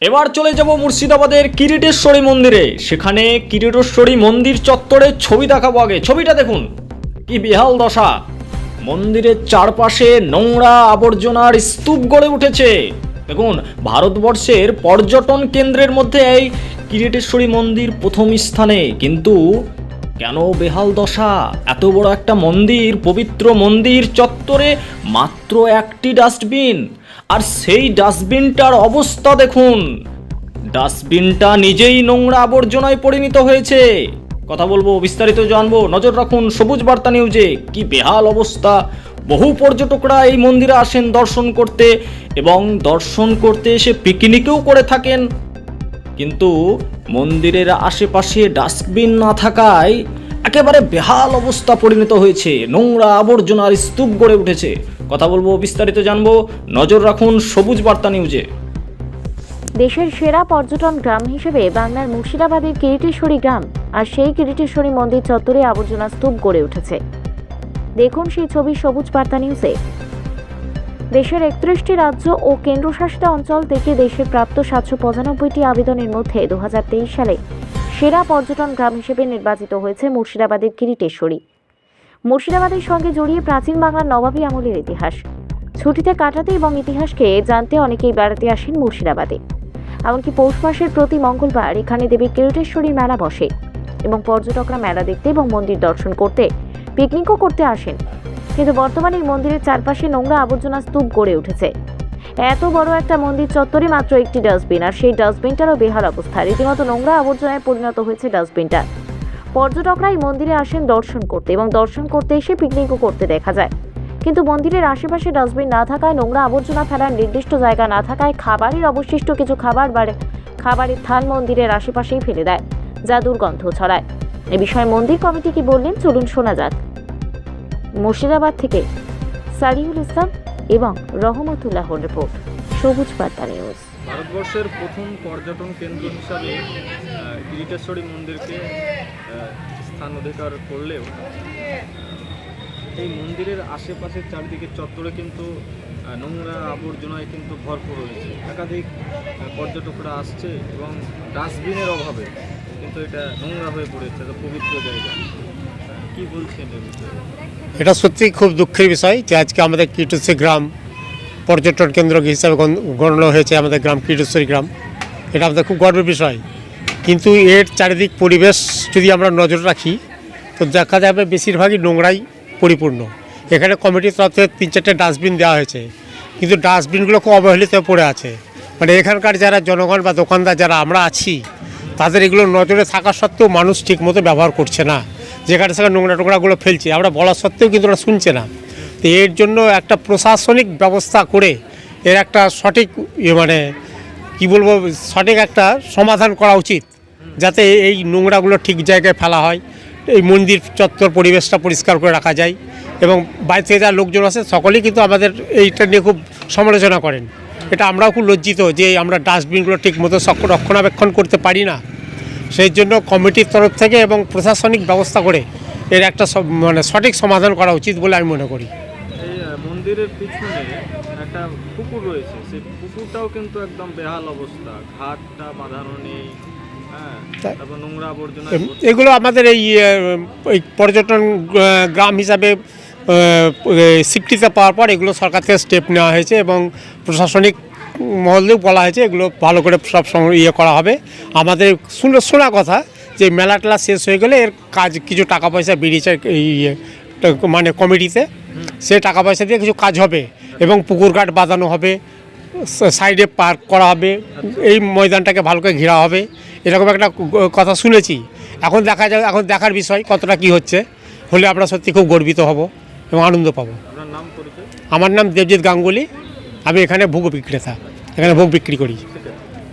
এবার চলে যাব মুর্শিদাবাদের কিরিটেশ্বরী মন্দিরে। সেখানে কিরিটেশ্বরী মন্দির চত্বরের ছবি দেখাবো আগে। ছবিটা দেখুন। কি বেহাল দশা। মন্দিরের চারপাশে নোংরা আবর্জনার স্তূপ গড়ে উঠেছে। দেখুন, ভারতবর্ষের পর্যটন কেন্দ্রের মধ্যে এই কিরিটেশ্বরী মন্দির প্রথম স্থানে। কিন্তু কেন বেহাল দশা? এত বড় একটা মন্দির, পবিত্র মন্দির চত্বরে মাত্র একটি ডাস্টবিন। আর সেই ডাস্টবিনটার অবস্থা দেখুন। ডাস্টবিনটা নিজেই নোংরা আবর্জনায় পরিণত হয়েছে। কথা বলব, বিস্তারিত জানব। নজর রাখুন সবুজ বার্তা নিউজে। কি বেহাল অবস্থা। বহু পর্যটকরা এই মন্দিরে আসেন দর্শন করতে এবং দর্শন করতে এসে পিকনিকও করে থাকেন। কিন্তু মন্দিরের আশেপাশে ডাস্টবিন না থাকায় একেবারে বেহাল অবস্থা পরিণত হয়েছে। নোংরা আবর্জনার স্তূপ গড়ে উঠেছে। কথা বলব, বিস্তারিত জানব। নজর রাখুন সবুজ বার্তা নিউজে। দেশের সেরা পর্যটন গ্রাম হিসেবে বাংলার মুর্শিদাবাদের কিরিটেশ্বরী গ্রাম আর সেই কিরিটেশ্বরী মন্দির চত্বরে আবর্জনা স্তূপ গড়ে উঠেছে। দেখুন সেই ছবি সবুজ বার্তা নিউজে। দেশের একত্রিশটি রাজ্য ও কেন্দ্রশাসিত অঞ্চল থেকে দেশের প্রাপ্ত সাতশো পঁচানব্বইটি আবেদনের মধ্যে দু হাজার তেইশ সালে সেরা পর্যটন গ্রাম হিসেবে নির্বাচিত হয়েছে মুর্শিদাবাদের কিরিটেশ্বরী। মুর্শিদাবাদের সঙ্গে জড়িয়ে প্রাচীন বাংলার নবাবী আমলের ইতিহাস। ছুটিতে কাটাতে এবং ইতিহাসকে জানতে অনেকেই বেড়াতে আসেন মুর্শিদাবাদে। এমনকি পৌষ মাসের প্রতি মঙ্গলবার এখানে দেবী কিরটেশ্বরীর মেলা বসে এবং পর্যটকরা মেলা দেখতে এবং মন্দির দর্শন করতে পিকনিকও করতে আসেন। কিন্তু বর্তমানে এই মন্দিরের চারপাশে নোংরা আবর্জনা স্তূপ গড়ে উঠেছে। এত বড় একটা মন্দির চত্বরে মাত্র একটি ডাস্টবিন, আর সেই ডাস্টবিনটারও বেহাল অবস্থা। রীতিমতো নোংরা আবর্জনায় পরিণত হয়েছে ডাস্টবিনটা। পর্যটকরা এই মন্দিরে আসেন দর্শন করতে এবং দর্শন করতে এসে পিকনিকও করতে দেখা যায়। কিন্তু মন্দিরের আশেপাশে ডাস্টবিন না থাকায় নোংরা আবর্জনা ফেলার নির্দিষ্ট জায়গা না থাকায় খাবারের অবশিষ্ট কিছু খাবার বাড়ে খাবারের থান মন্দিরের আশেপাশেই ফেলে দেয়, যা দুর্গন্ধ ছড়ায়। এ বিষয়ে মন্দির কমিটি কি বললেন চলুন শোনা যাক। মুর্শিদাবাদ থেকে সারিউল ইসলাম এবং রহমতুল্লাহর রিপোর্ট সবুজ বার্তা নিউজ ভারতবর্ষের প্রথম পর্যটন কেন্দ্র হিসাবে আহ, কিরিটেশ্বরী মন্দিরকে স্থান অধিকার করলেও এই মন্দিরের আশেপাশের চারিদিকে চত্বরে কিন্তু নোংরা আবর্জনায় কিন্তু ভরপুর রয়েছে। একাধিক পর্যটকরা আসছে এবং ডাস্টবিনের অভাবে কিন্তু এটা নোংরা হয়ে পড়েছে এটা পবিত্র জায়গা। কি বলছেন এটা সত্যিই খুব দুঃখের বিষয় যে আজকে আমাদের কীটশ্রী গ্রাম পর্যটন কেন্দ্র হিসাবে গণ- গণ্য হয়েছে আমাদের গ্রাম কীটশ্বরী গ্রাম। এটা আমাদের খুব গর্বের বিষয়। কিন্তু এর চারিদিক পরিবেশ যদি আমরা নজর রাখি, তো দেখা যাবে বেশিরভাগই নোংরাই পরিপূর্ণ। এখানে কমিটির তরফ থেকে তিন চারটে ডাস্টবিন দেওয়া হয়েছে। কিন্তু ডাস্টবিনগুলো খুব অবহেলিত পড়ে আছে। মানে এখানকার যারা জনগণ বা দোকানদার যারা আমরা আছি, তাদের এগুলো নজরে থাকা সত্ত্বেও মানুষ ঠিকমতো ব্যবহার করছে না। যেখানে সেখানে নোংরা টোংরাগুলো ফেলছে। আমরা বলা সত্ত্বেও কিন্তু ওরা শুনছে না। তো এর জন্য একটা প্রশাসনিক ব্যবস্থা করে এর একটা সঠিক মানে কি বলব, সঠিক একটা সমাধান করা উচিত, যাতে এই নোংরাগুলো ঠিক জায়গায় ফেলা হয়, এই মন্দির চত্বর পরিবেশটা পরিষ্কার করে রাখা যায় এবং বাইরে থেকে যারা লোকজন আছে সকলেই কিন্তু আমাদের এইটা নিয়ে খুব সমালোচনা করেন। এটা আমরাও খুব লজ্জিত যে আমরা ডাস্টবিনগুলো ঠিক মতো রক্ষণাবেক্ষণ করতে পারি না। সেই জন্য কমিটির তরফ থেকে এবং প্রশাসনিক ব্যবস্থা করে এর একটা মানে সঠিক সমাধান করা উচিত বলে আমি মনে করি। মন্দিরের পিছনে একটা পুকুর রয়েছে। সেই পুকুরটাও কিন্তু একদম বেহাল অবস্থা। ঘাটটা বাঁধানো নেই হ্যাঁ এগুলো আমাদের এই পর্যটন গ্রাম হিসাবে স্বীকৃতি পাওয়ার পর এগুলো সরকার থেকে স্টেপ নেওয়া হয়েছে এবং প্রশাসনিক মহলেও বলা হয়েছে এগুলো ভালো করে সব ইয়ে করা হবে। আমাদের শুনে শোনা কথা যে মেলা টেলা শেষ হয়ে গেলে এর কাজ কিছু টাকা পয়সা বেরিয়েছে এই ইয়ে, মানে কমিটিতে সে টাকা পয়সা দিয়ে কিছু কাজ হবে এবং পুকুর ঘাট বাঁধানো হবে সাইডে পার্ক করা হবে এই ময়দানটাকে ভালো করে ঘেরা হবে এরকম একটা কথা শুনেছি। এখন দেখা যাক এখন দেখার বিষয় কতটা কি হচ্ছে হলে আমরা সত্যি খুব গর্বিত হব এবং আনন্দ পাবো। আমার নাম দেবজিৎ গাঙ্গুলি আমি এখানে ভোগ বিক্রেতা এখানে ভোগ বিক্রি করি।